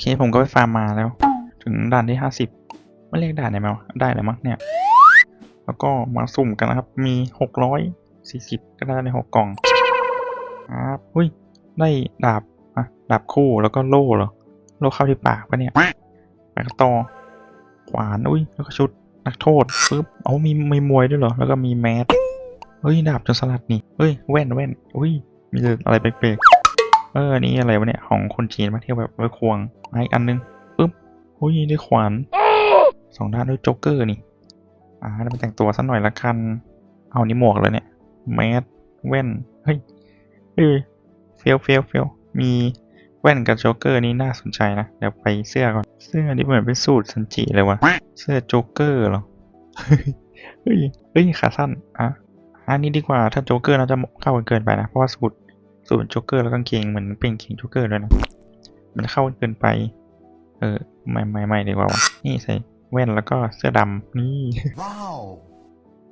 เคผมก็ไปฟาร์มมาแล้ว ถึงด่านที่ห้าสิบไม่เรียกด่านไหนมวได้เลยมั้งเนี่ย แล้วก็มาสุ่มกันนะครับ มีหกร้อยสี่สิบก็ได้ในหกกล่องครับอุ้ย ได้ดาบอะดาบคู่แล้วก็โล่เหรอ โล่เข้าที่ปากปะเนี่ยไปกันต่อขวานอุ้ย แล้วก็ชุดนักโทษปึ๊บเอามีมีมวยด้วยเหรอ แล้วก็มีแมสเฮ้ย ดาบจนสลัดนี่เฮ้ย แว่นแว่นอุ้ย มีอะไรแปลก เออนนี้อะไรวะเนี่ยของคนจีนมาเที่ยวแบบไว้ควงอีกอันนึงปึ๊บอุ้ยได้ขวานสองด้านด้วยโจ๊กเกอร์นี่ อ่าแล้วมาแต่งตัวสักหน่อยละกัน เอานี่หมวกเลยเนี่ยแมสแว่น เฮ้ยเออเฟลเฟลเฟลมีแว่นกับโจ๊กเกอร์นี่น่าสนใจนะ เดี๋ยวไปเสื้อก่อน เสื้อนี่เหมือนเป็นสูตรซันจิเลยวะเสื้อโจ๊กเกอร์หรอ เฮ้ย เฮ้ยขาสั้น อะ อันนี้ดีกว่า ถ้าโจ๊กเกอร์น่าจะเข้ากันเกินไปนะ เพราะว่าสูตร สูตรเป็นโจ๊กเกอร์แล้วกางเกงเหมือนเป็นกางเกงโจ๊กเกอร์ด้วยนะ มันเข้ากันเกินไป เออไม่ไม่ไม่ดีกว่าวะนี่ใส่แว่นแล้วก็เสื้อดำนี่ Wow.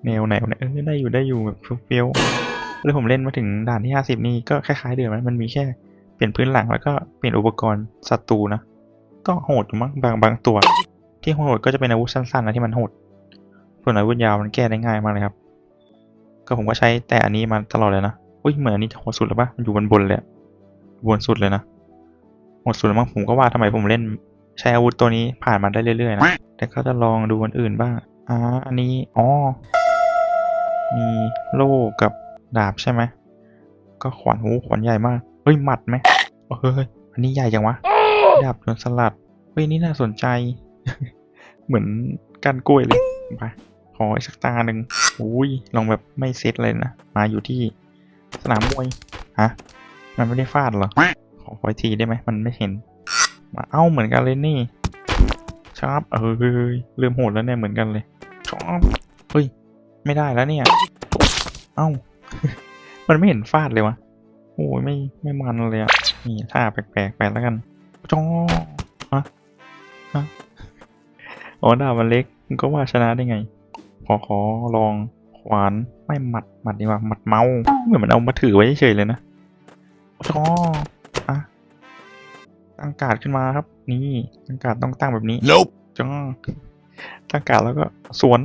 แนวไหนวะเนี่ยเออได้อยู่ได้อยู่แบบเฟี้ยวๆแล้วผมเล่นมาถึงด่านที่ห้าสิบนี่ก็คล้ายๆเดิมนะมันมีแค่เปลี่ยนพื้นหลังแล้วก็เปลี่ยนอุปกรณ์ศัตรูนะก็โหดอยู่มั้งบางบางตัว ที่โหดก็จะเป็นอาวุธสั้นๆนะที่มันโหดส่วนอาวุธยาวมันแก้ได้ง่ายมากเลยครับ ก็ผมก็ใช้แต่อันนี้มาตลอดเลยนะ อุ้ยเหมือนอันนี้จะโหดสุดแล้วปะมันอยู่บนบนเลยบนสุดเลยนะโหดสุดแล้วมั้งผมก็ว่าทำไมผมเล่นใช้อาวุธตัวนี้ผ่านมาได้เรื่อยๆนะ แต่ก็จะลองดูอันอื่นบ้าง อ่า อันนี้ อ๋อ มีโล่กับดาบใช่ไหม ก็ขวานหูขวานใหญ่มาก เฮ้ย หมัดไหมเฮ้ย อันนี้ใหญ่จังวะ ดาบโดนสลัด เฮ้ย นี่น่าสนใจ เหมือนการกล้วยเลย ไป ขออีกสักตาหนึ่งอุ้ย ลองแบบไม่เซตเลยนะ มาอยู่ที่ สนามมวย ฮะ มันไม่ได้ฟาดเหรอ ขอขออีกทีได้ไหม มันไม่เห็น มาเอ้าเหมือนกันเลยนี่ชอบเออเริ่มโหดแล้วเนี่ยเหมือนกันเลยชอบเฮ้ย ไม่ได้แล้วเนี่ย เอ้า มันไม่เห็นฟาดเลยวะโอ้ยไม่ไม่มันเลยอะนี่ท่าแปลกๆไปแล้วกันจ้ออะฮะอ๋อดาบมันเล็กมันก็ว่าชนะได้ไง ขอขอลอง ขวานไม่หมัดหมัดดีกว่าหมัดเมาเหมือนมันเอามาถือไว้เฉยๆเลยนะจ้ออะตั้งการ์ดขึ้นมาครับ นี่ตั้งการ์ดต้องตั้งแบบนี้ Nope. จ้อตั้งการ์ดแล้วก็สวน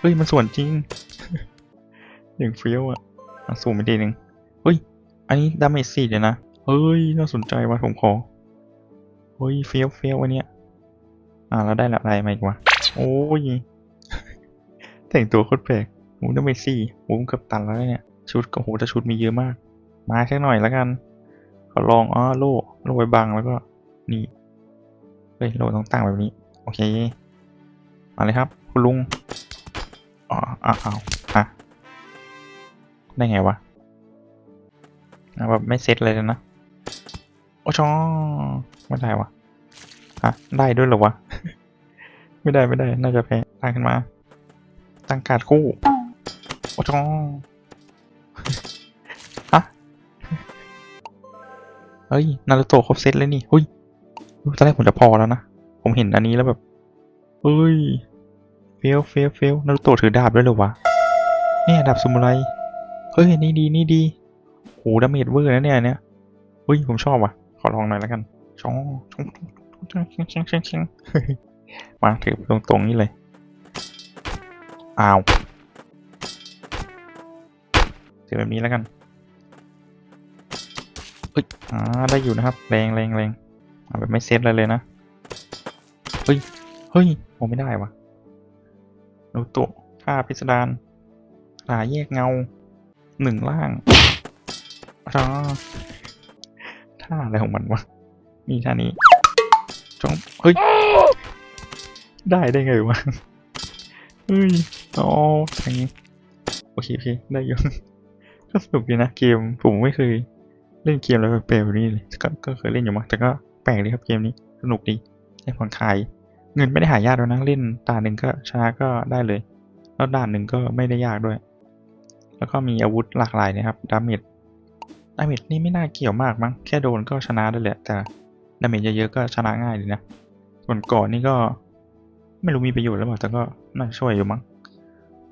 เฮ้ยมันส่วนจริงอย่างเฟี้ยวอะมาสูมไปทีหนึ่งเฮ้ย อันนี้ดาเมจสี่เลยนะเฮ้ยน่าสนใจว่ะผมขอเฮ้ยเฟี้ยวเฟี้ยวอันเนี้ยอ่าแล้วได้อะไรมาอีกวะ โอ้ย แต่งตัวโคตรแปลกโอ้ดาเมจสี่โอ้เกือบตันแล้วเนี่ย ชุดก็โหแต่ชุดมีเยอะมาก มาแค่หน่อยแล้วกันขอลองอ๋อโล่โล่ไว้บังแล้วก็นี่เฮ้ยโล่ต้องตั้งแบบนี้ โอเคมาเลยครับ คุณลุงอ๋ออ้าวอ้าวฮะได้ไงวะแบบไม่เซ็ตเลยนะ โอ้ชอไม่ได้วะฮะได้ด้วยเหรอวะ ไม่ได้ไม่ได้ น่าจะแพ้ตั้งขึ้นมา ตั้งการดคู่ โอ้ชอฮะเฮ้ย นารูโตะครบเซตเลยนี่เฮ้ยตอนแรกผมจะพอแล้วนะ ผมเห็นอันนี้แล้วแบบเฮ้ย เฟลเฟลเฟลนารูโตะถือดาบด้วยหรอวะ เนี่ยดาบซามูไร เฮ้ย นี่ดีนี่ดีโหดาเมจเวอร์นะเนี่ยเนี่ยเฮ้ย ผมชอบว่ะ ขอลองหน่อยแล้วกันช่องช่องช่องช่องช่องช่องช่อง มาถือตรงตรงๆนี้เลย อ้าว ถือแบบนี้แล้วกันเฮ้ยอ่าได้อยู่นะครับ แรงแรงแรงเอาแบบไม่เซตเลยเลยนะ เฮ้ย เฮ้ยผมไม่ได้วะนูโตะค่าพิสดารหาแยกเงา หนึ่งล่างจ้าท่าอะไรของมันวะ มีท่านี้จองเฮ้ย ได้ได้ไงวะเฮ้ยอ๋อแทงโอเคโอเคได้อยู่ก็สนุกดีนะเกมผมไม่เคยเล่นเกมอะไรแปลกๆแบบนี้เลยก็ก็เคยเล่นอยู่มั้งแต่ก็แปลกดีครับเกมนี้สนุกดีได้ผ่อนคลายเงินไม่ได้หายากด้วยนะเล่นตาหนึ่งก็ชนะก็ได้เลย แล้วด่านหนึ่งก็ไม่ได้ยากด้วย แล้วก็มีอาวุธหลากหลายนะครับดาเมจดาเมจนี่ไม่น่าเกี่ยวมากมั้งแค่โดนก็ชนะได้แหละแต่ดาเมจเยอะๆก็ชนะง่ายดีนะส่วนก่อนนี่ก็ ไม่รู้มีประโยชน์หรือเปล่าแต่ก็น่าช่วยอยู่มั้ง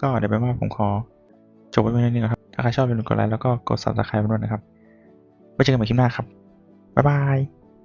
ก็เดี๋ยวไปว่าผมขอจบไว้เพียงเท่านี้นะครับ ถ้าใครชอบอย่าลืมกดไลค์แล้วก็กด subscribe ด้วยนะครับ ไว้เจอกันใหม่คลิปหน้าครับ บ๊ายบาย